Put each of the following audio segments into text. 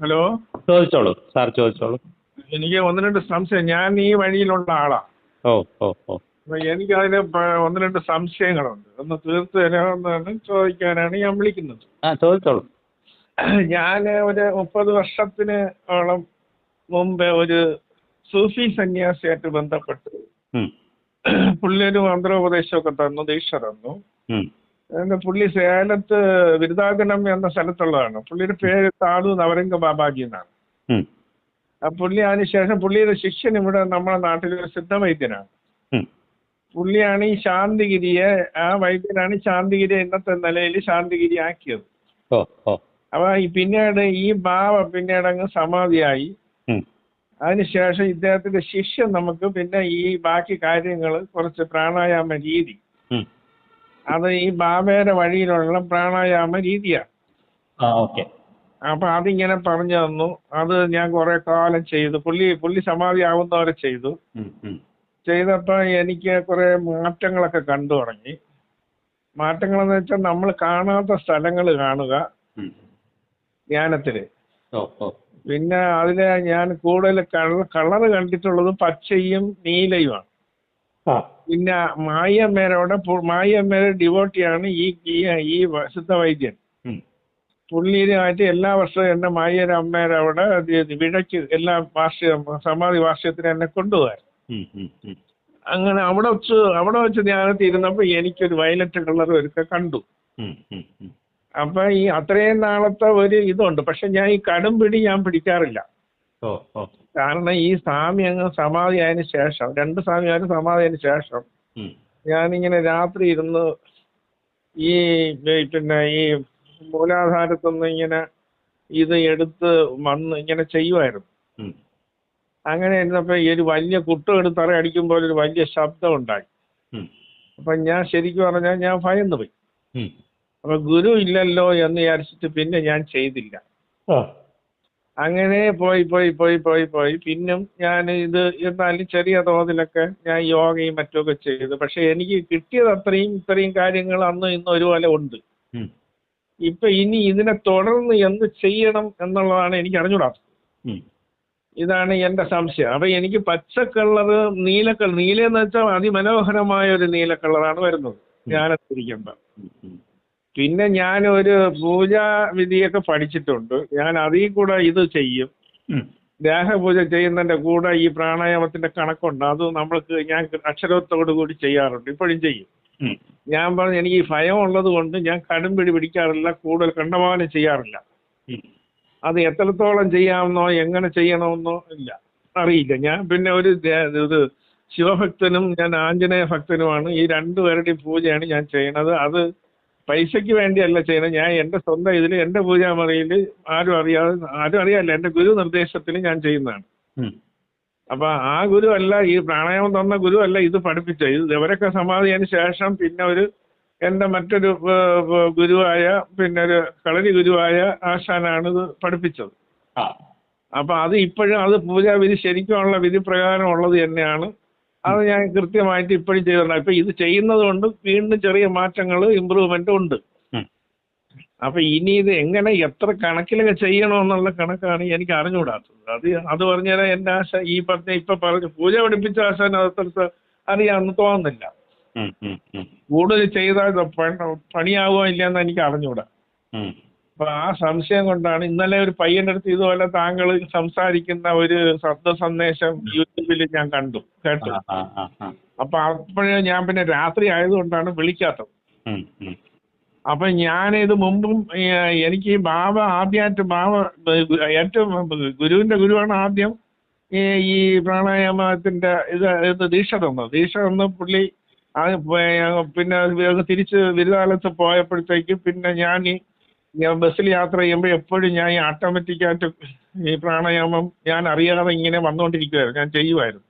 Hello? ചോദിച്ചോളൂ. Sir ചോദിച്ചോളൂ. എനിക്ക് ഒന്ന് രണ്ട് സംശയം. ഞാൻ ഈ വഴിയിലുള്ള ആളാ. ഓ ഓ ഓ. എനിക്ക് അതിന് ഒന്ന് രണ്ട് സംശയങ്ങളുണ്ട്. ഒന്ന് തീർത്ത് തരാമെന്നാണ് ചോദിക്കാനാണ് ഞാൻ വിളിക്കുന്നത്. ആ ചോദിച്ചോളൂ. ഞാൻ ഒരു മുപ്പത് വർഷത്തിന് ഓളം മുമ്പ് ഒരു സൂഫി സന്യാസിയായിട്ട് ബന്ധപ്പെട്ട് പുള്ളിയൊരു മന്ത്രോപദേശമൊക്കെ തന്നു ദീക്ഷ തന്നു. പുള്ളി സേലത്ത് വിരുദാകനം എന്ന സ്ഥലത്തുള്ളതാണ്. പുള്ളിയുടെ പേര് താളു നവരംഗ ബാബാജി എന്നാണ്. ആ പുള്ളി അതിനുശേഷം പുള്ളിയുടെ ശിഷ്യൻ ഇവിടെ നമ്മുടെ നാട്ടിലൊരു സിദ്ധവൈദ്യനാണ് വൈദ്യനാണ്. പുള്ളിയാണ് ഈ ശാന്തിഗിരിയെ ആ വൈദ്യനാണ് ഈ ശാന്തിഗിരി ഇന്നത്തെ നിലയിൽ ശാന്തിഗിരി ആക്കിയത്. അപ്പൊ ഈ പിന്നീട് ഈ ബാബ പിന്നീട് അങ്ങ് സമാധിയായി. അതിനുശേഷം ഇദ്ദേഹത്തിന്റെ ശിഷ്യൻ നമുക്ക് പിന്നെ ഈ ബാക്കി കാര്യങ്ങൾ കുറച്ച് പ്രാണായാമ രീതി. അത് ഈ ബാബയുടെ വഴിയിലുള്ള പ്രാണായാമ രീതിയാണ് ആ ഓക്കെ. അപ്പൊ അതിങ്ങനെ പറഞ്ഞു തന്നു. അത് ഞാൻ കുറെ കാലം ചെയ്തു. പുള്ളി പുള്ളി സമാധി ആവുന്നവരെ ചെയ്തു. ചെയ്തപ്പോ എനിക്ക് കുറെ മാറ്റങ്ങളൊക്കെ കണ്ടു തുടങ്ങി. മാറ്റങ്ങൾ എന്ന് വെച്ചാൽ നമ്മൾ കാണാത്ത സ്ഥലങ്ങൾ കാണുക. ധ്യാനത്തിൽ. പിന്നെ അതിലെ ഞാൻ കൂടുതൽ കളർ കണ്ടിട്ടുള്ളത് പച്ചയും നീലയുമാണ്. പിന്നെ മായമ്മേരോടെ പു- മായമ്മേരെ ഡിവോട്ടിയാണ് ഈ ഈ സിദ്ധ വൈദ്യൻ. പുള്ളിയുമായിട്ട് എല്ലാ വർഷവും എന്നെ മായിയുടെ അമ്മേരവിടെ വിടയ്ക്ക് എല്ലാ വാർഷിക സമാധി വാർഷികത്തിന് എന്നെ കൊണ്ടുപോകാൻ. അങ്ങനെ അവിടെ വെച്ച് അവിടെ വെച്ച് ധ്യാനത്തിരുന്നപ്പോ എനിക്കൊരു വയലറ്റ് കളർ ഒരുക്കെ കണ്ടു. അപ്പൊ ഈ അത്രയും നാളത്തെ ഒരു ഇതുണ്ട്. പക്ഷെ ഞാൻ ഈ കടും പിടി ഞാൻ പിടിക്കാറില്ല. കാരണം ഈ സ്വാമി അങ്ങ് സമാധി ആയതിനു ശേഷം രണ്ട് സ്വാമിമാരും സമാധി ആയതിനു ശേഷം ഞാനിങ്ങനെ രാത്രി ഇരുന്ന് ഈ പിന്നെ ഈ മൂലാധാരത്തുനിന്ന് ഇങ്ങനെ ഇത് എടുത്ത് വന്ന് ഇങ്ങനെ ചെയ്യുമായിരുന്നു അങ്ങനെ ഇരുന്നപ്പോൾ ഈ ഒരു വലിയ കുട്ടം എടുത്ത് തറ അടിക്കുമ്പോൾ ഒരു വലിയ ശബ്ദം ഉണ്ടായി. അപ്പൊ ഞാൻ ശരിക്കും പറഞ്ഞാൽ ഞാൻ ഭയന്നു പോയി. അപ്പൊ ഗുരു ഇല്ലല്ലോ എന്ന് വിചാരിച്ചിട്ട് പിന്നെ ഞാൻ ചെയ്തില്ല. അങ്ങനെ പോയി പോയി പോയി പോയി പോയി. പിന്നും ഞാൻ ഇത് എന്നാലും ചെറിയ തോതിലൊക്കെ ഞാൻ യോഗയും മറ്റുമൊക്കെ ചെയ്തു. പക്ഷെ എനിക്ക് കിട്ടിയത് അത്രയും ഇത്രയും കാര്യങ്ങൾ അന്ന് ഇന്ന് ഒരുപോലെ ഉണ്ട്. ഇപ്പൊ ഇനി ഇതിനെ തുടർന്ന് എന്ത് ചെയ്യണം എന്നുള്ളതാണ് എനിക്ക് അറിഞ്ഞൂടാത്തത് ഇതാണ് എന്റെ സംശയം. അപ്പൊ എനിക്ക് പച്ച കളറ് നീല നീല എന്ന് വെച്ചാൽ അതിമനോഹരമായ ഒരു നീല കളറാണ് വരുന്നത് ധ്യാനത്തിരിക്കുമ്പോൾ. പിന്നെ ഞാൻ ഒരു പൂജാ വിധിയൊക്കെ പഠിച്ചിട്ടുണ്ട്. ഞാൻ അതിൽ കൂടെ ഇത് ചെയ്യും. ദേഹപൂജ ചെയ്യുന്നതിന്റെ കൂടെ ഈ പ്രാണായാമത്തിന്റെ കണക്കുണ്ട്. അത് നമ്മൾക്ക് ഞാൻ അക്ഷരത്തോടു കൂടി ചെയ്യാറുണ്ട്. ഇപ്പോഴും ചെയ്യും. ഞാൻ പറഞ്ഞു എനിക്ക് ഈ ഭയം ഉള്ളത് കൊണ്ട് ഞാൻ കടുംപിടി പിടിക്കാറില്ല. കൂടുതൽ കണ്ടമാനം ചെയ്യാറില്ല. അത് എത്രത്തോളം ചെയ്യാമെന്നോ എങ്ങനെ ചെയ്യണമെന്നോ ഇല്ല. അറിയില്ല. ഞാൻ പിന്നെ ഒരു ഇത് ശിവഭക്തനും ഞാൻ ആഞ്ജനേയ ഭക്തനുമാണ്. ഈ രണ്ടുപേരുടെയും പൂജയാണ് ഞാൻ ചെയ്യണത് അത് പൈസയ്ക്ക് വേണ്ടിയല്ല ചെയ്യുന്നത്. ഞാൻ എന്റെ സ്വന്തം ഇതിൽ എന്റെ പൂജാമുറിയിൽ ആരും അറിയാതെ ആരും അറിയാല്ല. എന്റെ ഗുരു നിർദ്ദേശത്തിൽ ഞാൻ ചെയ്യുന്നതാണ്. അപ്പൊ ആ ഗുരു അല്ല ഈ പ്രാണായാമം തന്ന ഗുരു അല്ല ഇത് പഠിപ്പിച്ച ഇത് ഇവരൊക്കെ സമാധിയതിനു ശേഷം പിന്നെ ഒരു എന്റെ മറ്റൊരു ഗുരുവായ പിന്നെ ഒരു കളരി ഗുരുവായ ആശാനാണ് ഇത് പഠിപ്പിച്ചത്. അപ്പൊ അത് ഇപ്പോഴും അത് പൂജാവിധി ശരിക്കുമുള്ള വിധി പ്രകാരം ഉള്ളത് തന്നെയാണ്. അത് ഞാൻ കൃത്യമായിട്ട് ഇപ്പോഴും ചെയ്തിട്ടുണ്ട് ഇപ്പൊ ഇത് ചെയ്യുന്നത് കൊണ്ട് വീണ്ടും ചെറിയ മാറ്റങ്ങൾ ഇമ്പ്രൂവ്മെന്റ് ഉണ്ട്. അപ്പൊ ഇനി ഇത് എങ്ങനെ എത്ര കണക്കിലൊക്കെ ചെയ്യണമെന്നുള്ള കണക്കാണ് എനിക്ക് അറിഞ്ഞുകൂടാത്തത്. അത് അത് പറഞ്ഞാൽ എന്റെ ആശ ഈ പറഞ്ഞ ഇപ്പൊ പറഞ്ഞു പൂജ പഠിപ്പിച്ച ആശാൻ അതത്ര അറിയാമെന്ന് തോന്നുന്നില്ല. കൂടുതൽ ചെയ്താൽ പണിയാവോ ഇല്ലയെന്ന് എനിക്ക് അറിഞ്ഞുകൂടാ. അപ്പൊ ആ സംശയം കൊണ്ടാണ് ഇന്നലെ ഒരു പയ്യന്റെ അടുത്ത് ഇതുപോലെ താങ്കൾ സംസാരിക്കുന്ന ഒരു ശബ്ദ സന്ദേശം യൂട്യൂബിൽ ഞാൻ കണ്ടു കേട്ടു. അപ്പൊ അപ്പോഴേ ഞാൻ പിന്നെ രാത്രി ആയതുകൊണ്ടാണ് വിളിക്കാത്തത്. അപ്പൊ ഞാൻ ഇത് മുമ്പും എനിക്ക് ബാബ ആദ്യമായിട്ട് ബാബ ഏറ്റവും ഗുരുവിന്റെ ഗുരുവാണ് ആദ്യം ഈ പ്രാണായാമത്തിന്റെ ഇത് ഇത് ദീക്ഷ തന്നത് ദീക്ഷ തന്ന പുള്ളി പിന്നെ തിരിച്ച് വിരുദാലത്ത് പോയപ്പോഴത്തേക്ക് പിന്നെ ഞാൻ ഈ ഞാൻ ബസ്സിൽ യാത്ര ചെയ്യുമ്പോൾ എപ്പോഴും ഞാൻ ഈ ഓട്ടോമാറ്റിക്കായിട്ട് ഈ പ്രാണായാമം ഞാൻ അറിയാതെ ഇങ്ങനെ വന്നുകൊണ്ടിരിക്കുമായിരുന്നു ഞാൻ ചെയ്യുമായിരുന്നു.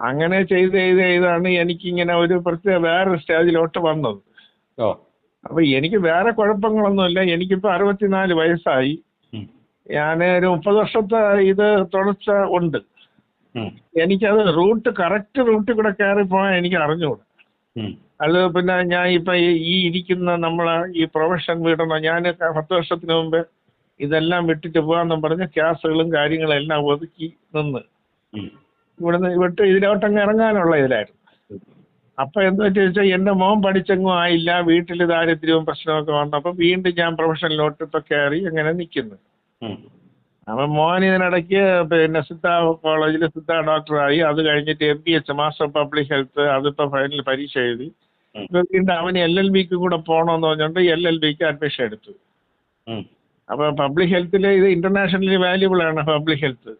അങ്ങനെ ചെയ്ത് ചെയ്ത് ചെയ്താണ് എനിക്കിങ്ങനെ ഒരു പ്രത്യേക വേറെ സ്റ്റേജിലോട്ട് വന്നത്. അപ്പൊ എനിക്ക് വേറെ കുഴപ്പങ്ങളൊന്നുമില്ല. എനിക്കിപ്പോ അറുപത്തിനാല് വയസ്സായി. ഞാൻ ഒരു മുപ്പത് വർഷത്തെ ഇത് തുടർച്ച ഉണ്ട്. എനിക്കത് റൂട്ട് കറക്റ്റ് റൂട്ടിൽ കൂടെ കയറി പോകാൻ എനിക്ക് അറിഞ്ഞുകൂടാ. അത് പിന്നെ ഞാൻ ഇപ്പൊ ഈ ഇരിക്കുന്ന നമ്മളെ ഈ പ്രൊഫഷൻ വിടണം ഞാൻ പത്ത് വർഷത്തിന് മുമ്പ് ഇതെല്ലാം വിട്ടിട്ട് പോകാമെന്നും പറഞ്ഞ് ക്യാസുകളും കാര്യങ്ങളും എല്ലാം ഒതുക്കി നിന്ന്. ഇവിടുന്ന് വിട്ട് ഇതിലോട്ടങ്ങ് ഇറങ്ങാനുള്ള ഇതിലായിരുന്നു അപ്പൊ എന്താ വെച്ചാൽ എന്റെ മോൻ പഠിച്ചെങ്ങും ആയില്ല വീട്ടിൽ ദാരിദ്ര്യവും പ്രശ്നമൊക്കെ വന്നപ്പോൾ വീണ്ടും ഞാൻ പ്രൊഫഷനിലോട്ട് ഇപ്പൊ കയറി അങ്ങനെ നിൽക്കുന്നു. അപ്പൊ മോൻ ഇതിനിടയ്ക്ക് പിന്നെ സിദ്ധ കോളേജിൽ സിദ്ധ ഡോക്ടറായി. അത് കഴിഞ്ഞിട്ട് M B H master of public health അതിപ്പോ ഫൈനൽ പരീക്ഷ എഴുതി. വീണ്ടും അവന് എൽ എൽ ബിക്ക് കൂടെ പോകണമെന്ന് പറഞ്ഞുകൊണ്ട് എൽ എൽ ബിക്ക് അഡ്മിഷൻ എടുത്തു. അപ്പോൾ അപ്പൊ പബ്ലിക് ഹെൽത്തിൽ ഇത് ഇന്റർനാഷണലി വാല്യുബിൾ ആണ് പബ്ലിക് ഹെൽത്ത്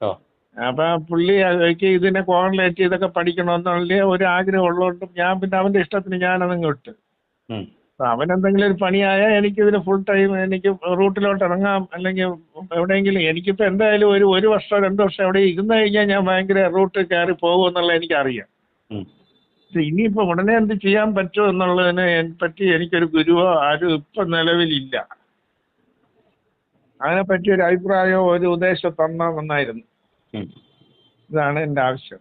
അപ്പോൾ അപ്പൊ പുള്ളി എനിക്ക് ഇതിനെ കോൺലേറ്റ് ചെയ്തൊക്കെ പഠിക്കണമെന്നുള്ള ഒരു ആഗ്രഹം ഉള്ളതുകൊണ്ടും ഞാൻ പിന്നെ അവന്റെ ഇഷ്ടത്തിന് ഞാനതങ്ങ് വിട്ട്. അവൻ എന്തെങ്കിലും ഒരു പണിയായാൽ എനിക്കിതിന് ഫുൾ ടൈം എനിക്ക് റൂട്ടിലോട്ട് ഇറങ്ങാം. അല്ലെങ്കിൽ എവിടെയെങ്കിലും എനിക്കിപ്പോ എന്തായാലും ഒരു ഒരു വർഷം രണ്ട് വർഷം എവിടെ ഇരുന്ന് കഴിഞ്ഞാൽ ഞാൻ ഭയങ്കര റൂട്ട് കയറി പോകുമെന്നുള്ള എനിക്കറിയാം. ഇനിയിപ്പോൾ ഉടനെ എന്ത് ചെയ്യാൻ പറ്റുമോ എന്നുള്ളതിനെ പറ്റി എനിക്കൊരു ഗുരുവോ ആരും ഇപ്പൊ നിലവിലില്ല. അതിനെപ്പറ്റി ഒരു അഭിപ്രായമോ ഒരു ഉപദേശം തന്നാൽ നന്നായിരുന്നു ഇതാണ് എന്റെ ആവശ്യം.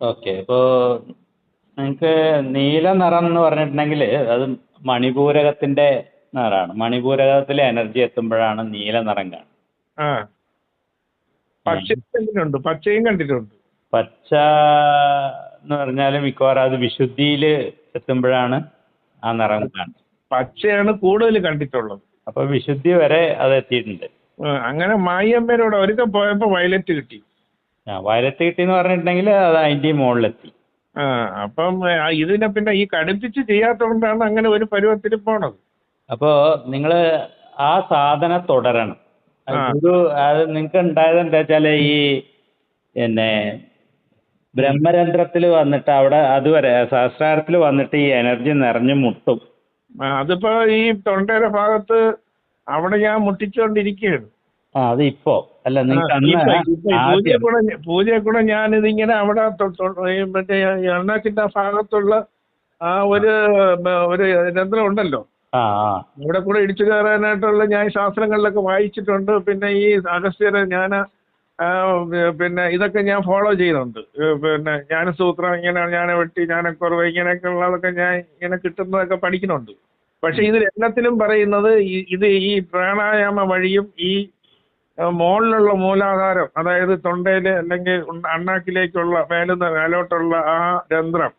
ഓക്കെ. അപ്പോൾ നിങ്ങൾക്ക് നീല നിറം എന്ന് പറഞ്ഞിട്ടുണ്ടെങ്കിൽ അത് മണിപൂരകത്തിന്റെ നിറാണ് മണിപൂരകത്തിലെ എനർജി എത്തുമ്പോഴാണ് നീല നിറം കാണുന്നത്. ആ. പച്ചയും കണ്ടിട്ടുണ്ട്. പച്ചയും കണ്ടിട്ടുണ്ട്. പച്ച എന്ന് പറഞ്ഞാൽ മിക്കവാറും അത് വിശുദ്ധിയിൽ എത്തുമ്പോഴാണ് ആ നിറം കാണുന്നത്. പച്ചയാണ് കൂടുതൽ കണ്ടിട്ടുള്ളത്. അപ്പൊ വിശുദ്ധി വരെ അത് എത്തിയിട്ടുണ്ട്. അങ്ങനെ മായിയമ്മേനോട് ഒരുക്കം പോയപ്പോ വയലറ്റ് കിട്ടി. വയലറ്റ് കിട്ടിയെന്ന് പറഞ്ഞിട്ടുണ്ടെങ്കിൽ അത് അതിന്റെ മുകളിലെത്തി. ആ അപ്പം ഇതിനെ പിന്നെ ഈ കടുപ്പിച്ച് ചെയ്യാത്തതുകൊണ്ടാണ് അങ്ങനെ ഒരു പരുവത്തിൽ പോണത്. അപ്പോ നിങ്ങൾ ആ സാധനം തുടരണം. ഒരു. ഗുരു അത് നിങ്ങൾക്ക് ഉണ്ടായത് എന്താ വെച്ചാൽ ഈ പിന്നെ ബ്രഹ്മരന്ധ്രത്തിൽ വന്നിട്ട് അവിടെ അതുവരെ സഹസ്രാരത്തിൽ വന്നിട്ട് ഈ എനർജി നിറഞ്ഞു മുട്ടും. അതിപ്പോ ഈ തൊണ്ടയുടെ ഭാഗത്ത് അവിടെ ഞാൻ മുട്ടിച്ചുകൊണ്ടിരിക്കുകയാണ് ആ അത് ഇപ്പോ അല്ല പൂജയെ കൂടെ ഞാൻ ഇതിങ്ങനെ അവിടെ മറ്റേ എണ്ണാക്കിന്റെ ഭാഗത്തുള്ള ആ ഒരു ഒരു രന്ധ്രം ഉണ്ടല്ലോ. ഇവിടെ കൂടെ ഇടിച്ചു കയറാനായിട്ടുള്ള ഞാൻ ശാസ്ത്രങ്ങളിലൊക്കെ വായിച്ചിട്ടുണ്ട്. പിന്നെ ഈ അഗസ്ത്യരെ ഞാൻ പിന്നെ ഇതൊക്കെ ഞാൻ ഫോളോ ചെയ്യുന്നുണ്ട്. പിന്നെ ഞാൻ സൂത്രം ഇങ്ങനെ ഞാൻ വെട്ടി ഞാനക്കുറവ് ഇങ്ങനെയൊക്കെ ഉള്ളതൊക്കെ ഞാൻ ഇങ്ങനെ കിട്ടുന്നതൊക്കെ പഠിക്കുന്നുണ്ട്. പക്ഷെ ഇതിൽ എല്ലാത്തിലും പറയുന്നത് ഇത് ഈ പ്രാണായാമ വഴിയും ഈ മുകളിലുള്ള മൂലാധാരം അതായത് തൊണ്ടയിൽ അല്ലെങ്കിൽ അണ്ണാക്കിലേക്കുള്ള മേലുന്ന മേലോട്ടുള്ള ആ രന്ധ്രം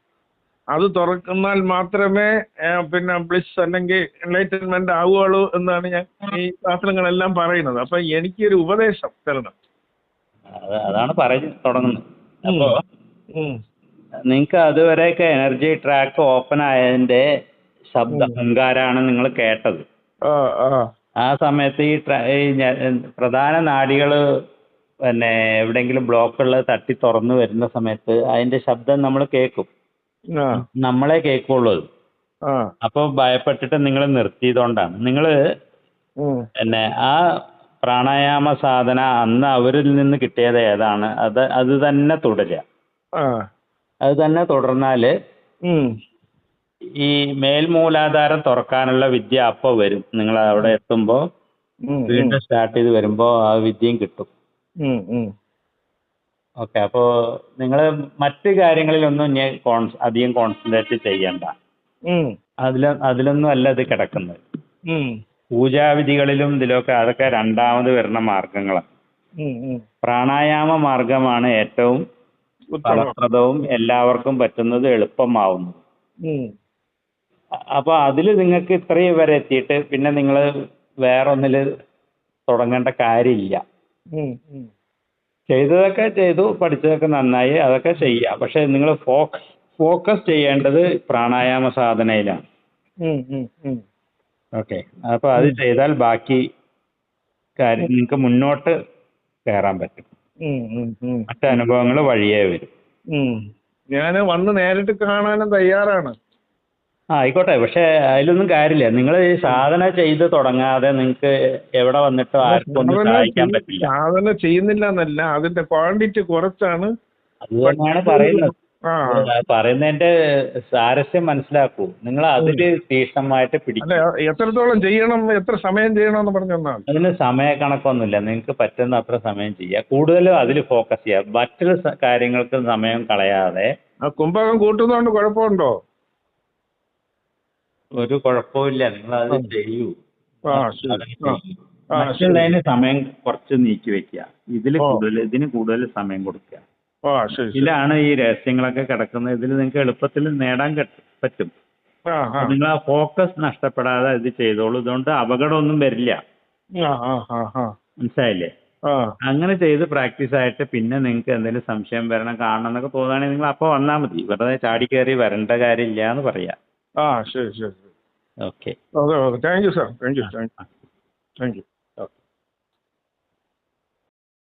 അത് തുറക്കുന്നാൽ മാത്രമേ പിന്നെ ബ്ലിസ് അല്ലെങ്കിൽ എൻലൈറ്റൻമെന്റ് ആവുകയുള്ളൂ എന്നാണ് ഞാൻ ഈ ശാസ്ത്രങ്ങളെല്ലാം പറയുന്നത്. അപ്പൊ എനിക്കൊരു ഉപദേശം തരണം. അതാണ് പറഞ്ഞു തുടങ്ങുന്നത്. അപ്പോൾ ഉം. നിങ്ങൾക്ക് അതുവരെയൊക്കെ എനർജി ട്രാക്ക് ഓപ്പൺ ആയതിന്റെ ശബ്ദ ഹങ്കാരാണ് നിങ്ങൾ കേട്ടത്. ആ സമയത്ത് ഈ പ്രധാന നാഡികൾ പിന്നെ എവിടെങ്കിലും ബ്ലോക്ക് ഉള്ളത് തട്ടി തുറന്നു വരുന്ന സമയത്ത് അതിന്റെ ശബ്ദം നമ്മൾ കേൾക്കും നമ്മളെ കേൾക്കുള്ളൂ അപ്പോൾ ഭയപ്പെട്ടിട്ട് നിങ്ങൾ നിർത്തിയതുകൊണ്ടാണ്. നിങ്ങൾ പിന്നെ ആ പ്രാണായാമ സാധന അന്ന് അവരിൽ നിന്ന് കിട്ടിയത് ഏതാണ്? അത് അത് തന്നെ തുടരുക. അത് തന്നെ തുടർന്നാൽ ഉം. ഈ മേൽമൂലാധാരം തുറക്കാനുള്ള വിദ്യ അപ്പോൾ വരും. നിങ്ങൾ അവിടെ എത്തുമ്പോൾ വീണ്ടും സ്റ്റാർട്ട് ചെയ്ത് വരുമ്പോൾ ആ വിദ്യയും കിട്ടും. ഓക്കെ അപ്പോൾ നിങ്ങൾ മറ്റ് കാര്യങ്ങളിലൊന്നും ഞാൻ കോൺസ് അധികം കോൺസെൻട്രേറ്റ് ചെയ്യണ്ട. അതിൽ അതിലൊന്നും അല്ല ഇത് കിടക്കുന്നത്. പൂജാവിധികളിലും ഇതിലൊക്കെ അതൊക്കെ രണ്ടാമത് വരുന്ന മാർഗങ്ങളാണ്. പ്രാണായാമ മാർഗമാണ് ഏറ്റവും ഫലപ്രദവും എല്ലാവർക്കും പറ്റുന്നത് എളുപ്പമാവുന്നത്. അപ്പോൾ അതിൽ നിങ്ങൾക്ക് ഇത്രയും വരെ എത്തിയിട്ട് പിന്നെ നിങ്ങൾ വേറൊന്നിൽ തുടങ്ങേണ്ട കാര്യമില്ല. ചെയ്തതൊക്കെ ചെയ്തു പഠിച്ചതൊക്കെ നന്നായി അതൊക്കെ ചെയ്യാം പക്ഷെ നിങ്ങൾ ഫോക്കസ് ഫോക്കസ് ചെയ്യേണ്ടത് പ്രാണായാമ സാധനയിലാണ്. ഓക്കെ അപ്പൊ അത് ചെയ്താൽ ബാക്കി കാര്യം നിങ്ങൾക്ക് മുന്നോട്ട് കയറാൻ പറ്റും ഉം. ഉം. ഉം. മറ്റ് അനുഭവങ്ങൾ വഴിയേ വരും ഞാൻ ഞാൻ വന്ന് നേരിട്ട് കാണാനും തയ്യാറാണ് ആയിക്കോട്ടെ. പക്ഷേ അതിലൊന്നും കാര്യമില്ല. നിങ്ങൾ ഈ സാധന ചെയ്ത് തുടങ്ങാതെ നിങ്ങൾക്ക് എവിടെ വന്നിട്ടോ ആർക്കും ഒന്നും സഹായിക്കാൻ പറ്റില്ല. സാധന ചെയ്യുന്നില്ല എന്നല്ല അതിന്റെ ക്വാണ്ടിറ്റി കുറച്ചാണ്. അത് തന്നെയാണ് പറയുന്നത്. പറയുന്നതിന്റെ സാരസ്യം മനസ്സിലാക്കൂ. നിങ്ങൾ അതിൽ തീക്ഷണമായിട്ട് പിടിക്കും. എത്രത്തോളം ചെയ്യണം എത്ര സമയം ചെയ്യണം എന്ന് പറഞ്ഞു തന്നാൽ സമയ കണക്കൊന്നുമില്ല നിങ്ങൾക്ക് പറ്റുന്ന അത്ര സമയം ചെയ്യുക കൂടുതലും അതിൽ ഫോക്കസ് ചെയ്യുക മറ്റൊരു കാര്യങ്ങൾക്ക് സമയം കളയാതെ കുംഭകം കൂട്ടുന്നതുകൊണ്ട് കുഴപ്പമുണ്ടോ? ഒരു കുഴപ്പമില്ല നിങ്ങൾ അത് ചെയ്യൂ. മറ്റുള്ളതിന് സമയം കുറച്ച് നീക്കി വെക്കുക. ഇതിൽ കൂടുതൽ ഇതിന് കൂടുതൽ സമയം കൊടുക്കുക. ഇതിലാണ് ഈ രഹസ്യങ്ങളൊക്കെ കിടക്കുന്നത്. ഇതിൽ നിങ്ങൾക്ക് എളുപ്പത്തിൽ നേടാൻ പറ്റും. നിങ്ങൾ ആ. ഫോക്കസ് നഷ്ടപ്പെടാതെ ഇത് ചെയ്തോളൂ. ഇതുകൊണ്ട് അപകടമൊന്നും വരില്ല. മനസ്സിലായില്ലേ? അങ്ങനെ ചെയ്ത് പ്രാക്ടീസ് ആയിട്ട് പിന്നെ നിങ്ങൾക്ക് എന്തെങ്കിലും സംശയം വരണം കാണണം എന്നൊക്കെ തോന്നുകയാണെങ്കിൽ നിങ്ങൾ അപ്പോൾ വന്നാൽ മതി. വെറുതെ ചാടി കയറി വരേണ്ട കാര്യമില്ല എന്ന് പറയാം. ആ ശരി ശരി okay okay okay thank you sir thank you thank you thank you